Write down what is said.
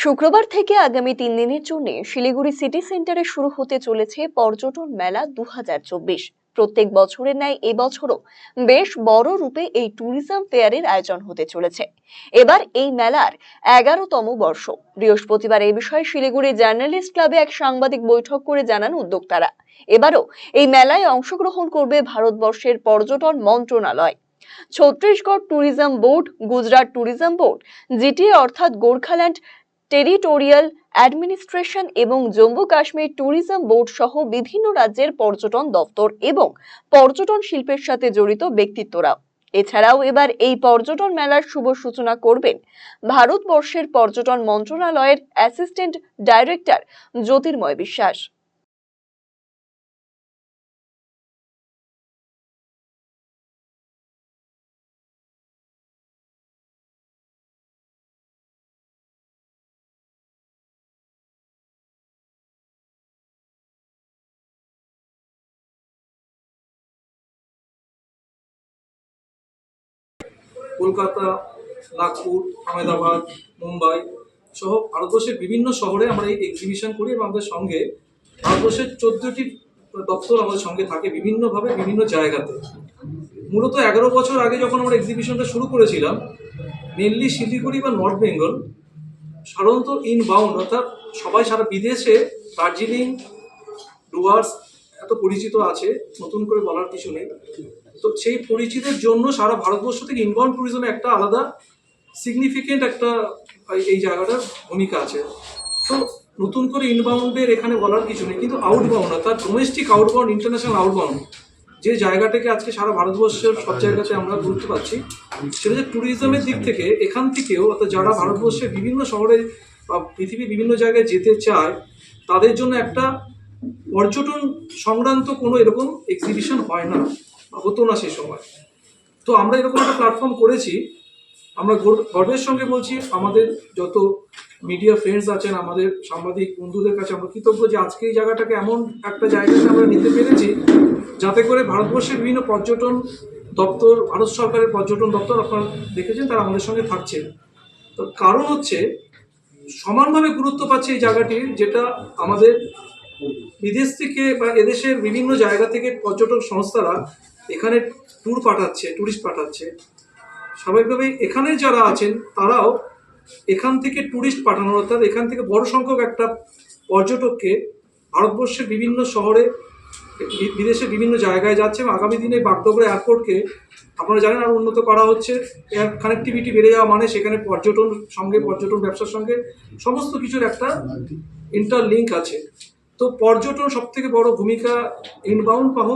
শুক্রবার থেকে আগামী তিন দিনের জন্য শিলিগুড়ি সিটি সেন্টারে শুরু হতে চলেছে পর্যটন মেলা দু প্রত্যেক বছরের ন্যায় এবছরও বেশ বড় রূপে এই ট্যুরিজম ফেয়ারের আয়োজন হতে চলেছে। এবার এই মেলার এগারোতম বর্ষ। বৃহস্পতিবার এই বিষয়ে শিলিগুড়ি জার্নালিস্ট ক্লাবে এক সাংবাদিক বৈঠক করে জানান উদ্যোক্তারা। এবারও এই মেলায় অংশগ্রহণ করবে ভারতবর্ষের পর্যটন মন্ত্রণালয়। Chhattisgarh tourism board, Gujarat tourism board GTA অর্থাৎ গোর্খাল্যান্ড টেরিটোরিয়াল, অ্যাডমিনিস্ট্রেশন এবং জম্মু কাশ্মীর ট্যুরিজম বোর্ড সহ বিভিন্ন রাজ্যের পর্যটন দপ্তর এবং পর্যটন শিল্পের সাথে জড়িত ব্যক্তিত্বরা এছাড়াও এবার এই পর্যটন মেলার শুভ সূচনা করবেন ভারতবর্ষের পর্যটন মন্ত্রণালয়ের অ্যাসিস্ট্যান্ট ডাইরেক্টর জ্যোতির্ময় বিশ্বাস। কলকাতা, নাগপুর, আহমেদাবাদ, মুম্বাই সহ ভারতবর্ষের বিভিন্ন শহরে আমরা এই এক্সিবিশন করি এবং আমাদের সঙ্গে ভারতবর্ষের চোদ্দটি দপ্তর আমাদের সঙ্গে থাকে বিভিন্নভাবে বিভিন্ন জায়গাতে। মূলত এগারো বছর আগে যখন আমরা এক্সিবিশনটা শুরু করেছিলাম মেনলি শিলিগুড়ি বা নর্থ বেঙ্গল সাধারণত ইনবাউন্ড অর্থাৎ সবাই সারা বিদেশে দার্জিলিং, ডুয়ার্স এত পরিচিত আছে, নতুন করে বলার কিছু নেই। তো সেই পরিচিতির জন্য সারা ভারতবর্ষ থেকে ইনবাউন্ড ট্যুরিজমে একটা আলাদা সিগনিফিকেন্ট একটা, এই- জায়গাটার ভূমিকা আছে। তো নতুন করে ইনবাউন্ডের এখানে বলার কিছু নেই, কিন্তু আউটবাউন্ড অর্থাৎ ডোমেস্টিক আউটবাউন্ড ইন্টারন্যাশনাল আউটবাউন্ড যে জায়গাটাকে আজকে সারা ভারতবর্ষের সব জায়গাতে আমরা গুরুত্ব পাচ্ছি সেটা যে ট্যুরিজমের দিক থেকে এখান থেকেও, অর্থাৎ যারা ভারতবর্ষের বিভিন্ন শহরে বা পৃথিবীর বিভিন্ন জায়গায় যেতে চায়, তাদের জন্য একটা পর্যটন সংক্রান্ত কোনো এরকম এক্সিবিশন হয় না। হতো না সেই সময়। তো আমরা এরকম একটা প্ল্যাটফর্ম করেছি। আমরা গর- গর্বের সঙ্গে বলছি, আমাদের যত মিডিয়া ফ্রেন্ডস আছেন, আমাদের সাংবাদিক বন্ধুদের কাছে আমরা কৃতজ্ঞ যে আজকে এই জায়গাটাকে এমন একটা জায়গাতে আমরা নিতে পেরেছি, যাতে করে ভারতবর্ষের বিভিন্ন পর্যটন দপ্তর, ভারত সরকারের পর্যটন দপ্তর আপনারা দেখেছেন, তারা আমাদের সঙ্গে থাকছেন। তো কারণ হচ্ছে, সমানভাবে গুরুত্ব পাচ্ছে এই জায়গাটির যেটা আমাদের বিদেশ থেকে বা এদেশের বিভিন্ন জায়গা থেকে পর্যটক সংস্থারা এখানে ট্যুর পাঠাচ্ছে ট্যুরিস্ট পাঠাচ্ছে। স্বাভাবিকভাবে এখানে যারা আছেন, তারাও এখান থেকে ট্যুরিস্ট পাঠানোর অর্থাৎ এখান থেকে বড় সংখ্যক একটা পর্যটককে ভারতবর্ষের বিভিন্ন শহরে বিদেশে বিভিন্ন জায়গায় যাচ্ছে এবং আগামী দিনে বাগডোগরা এয়ারপোর্টকে আপনারা জানেন আর উন্নত করা হচ্ছে। এয়ার কানেক্টিভিটি বেড়ে যাওয়া মানে সেখানে পর্যটন সঙ্গে, পর্যটন ব্যবসার সঙ্গে সমস্ত কিছুর একটা ইন্টারলিঙ্ক আছে। তো পর্যটন সব থেকে বড় ভূমিকা ইনবাউন্ড পাহ